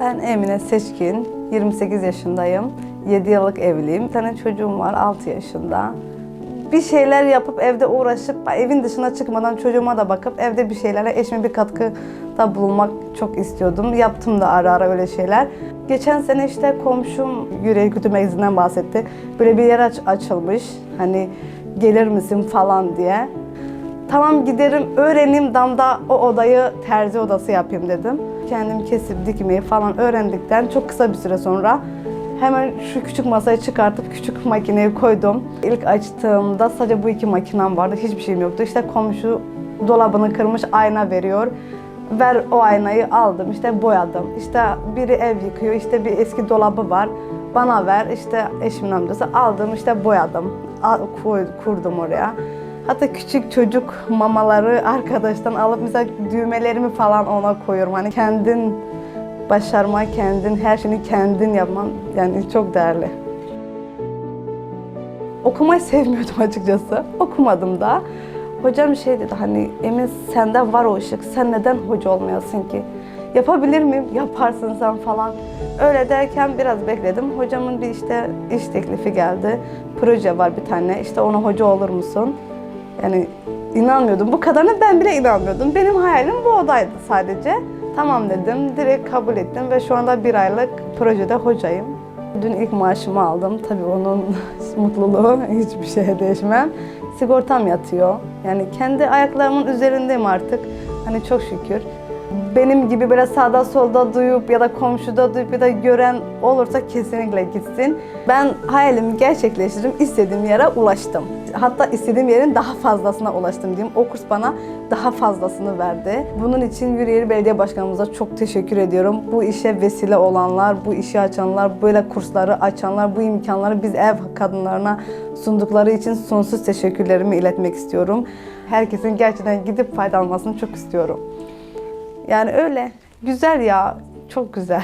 Ben Emine Seçkin, 28 yaşındayım. 7 yıllık evliyim. Bir tane çocuğum var 6 yaşında. Bir şeyler yapıp evde uğraşıp evin dışına çıkmadan çocuğuma da bakıp evde bir şeylere eşime bir katkıda bulunmak çok istiyordum. Yaptım da ara ara öyle şeyler. Geçen sene işte komşum Yüreği Kötü Magazin'den bahsetti. Böyle bir yer aç- açılmış. Hani gelir misin falan diye. Tamam giderim öğreneyim damda o odayı terzi odası yapayım dedim. Kendim kesip dikmeyi falan öğrendikten çok kısa bir süre sonra hemen şu küçük masayı çıkartıp küçük makineyi koydum. İlk açtığımda sadece bu iki makinem vardı. Hiçbir şeyim yoktu. İşte komşu dolabını kırmış ayna veriyor. Ver o aynayı aldım işte boyadım. İşte biri ev yıkıyor işte bir eski dolabı var. Bana ver işte eşimin amcası aldım işte boyadım. Kurdum oraya. Hatta küçük çocuk mamaları arkadaştan alıp mesela düğmelerimi falan ona koyuyorum. Hani kendin başarma, kendin her şeyini kendin yapman yani çok değerli. Okumayı sevmiyordum açıkçası. Okumadım da. Hocam şey dedi hani Emin sende var o ışık. Sen neden hoca olmayasın ki? Yapabilir miyim? Yaparsın sen falan. Öyle derken biraz bekledim. Hocamın bir işte iş teklifi geldi. Proje var bir tane. İşte ona hoca olur musun? Yani inanmıyordum. Bu kadarına ben bile inanmıyordum. Benim hayalim bu odaydı sadece. Tamam dedim. Direkt kabul ettim ve şu anda bir aylık projede hocayım. Dün ilk maaşımı aldım. Tabii onun mutluluğu hiçbir şeye değişmem. Sigortam yatıyor. Yani kendi ayaklarımın üzerindeyim artık. Hani çok şükür. Benim gibi böyle sağda solda duyup ya da komşuda duyup ya da gören olursa kesinlikle gitsin. Ben hayalimi gerçekleştirdim. istediğim yere ulaştım. Hatta istediğim yerin daha fazlasına ulaştım diyeyim. O kurs bana daha fazlasını verdi. Bunun için Yürüyeri Belediye Başkanımıza çok teşekkür ediyorum. Bu işe vesile olanlar, bu işi açanlar, böyle kursları açanlar, bu imkanları biz ev kadınlarına sundukları için sonsuz teşekkürlerimi iletmek istiyorum. Herkesin gerçekten gidip faydalanmasını çok istiyorum. Yani öyle. Güzel ya. Çok güzel.